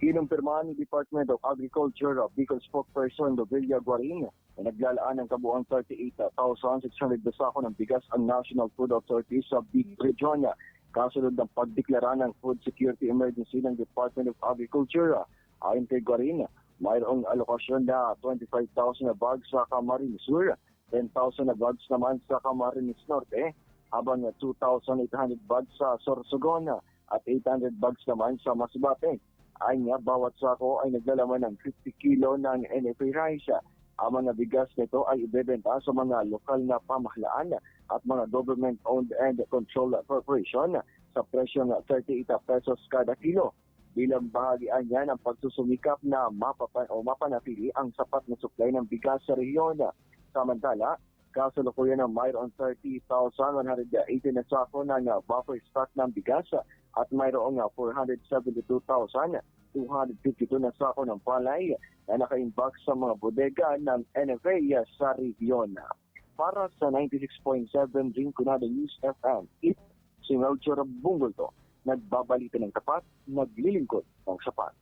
Kinumpirmahan ni Department of Agriculture of Bicol spokesperson Lovilla Guarin na naglalaan ng kabuang 38,600 sako ng bigas ang National Food Authority sa Region. Kasunod ng pagdeklara ng food security emergency ng Department of Agriculture. Ayon kay Guarin, mayroong alokasyon na 25,000 na bags sa Camarines Sur, 10,000 na bags naman sa Camarines Norte, habang 2,800 bags sa Sorsogon at 800 bags naman sa Masbate. Ay nga, bawat sako ay naglalaman ng 50 kilo ng NFA rice. Ang mga bigas nito ay ibebenta sa mga lokal na pamahalaan at mga government-owned and controlled corporation sa presyo ng 38 pesos kada kilo. Bilang bahagi niya ng pagsusumikap na mapapa o mapanatili ang sapat na supply ng bigas sa rehiyon. Samantala, kasalukuyan na mayroon 30,180 na sako ng buffer stock ng bigas at mayroong uh, 472,252 na sako ng palay na naka-inbox sa mga bodega ng NFA sa rehiyon. Para sa 96.7 Rinconada News FM, it si Melchor Bungulto, nagbabalita ng tapat, naglilingkod ng sapat.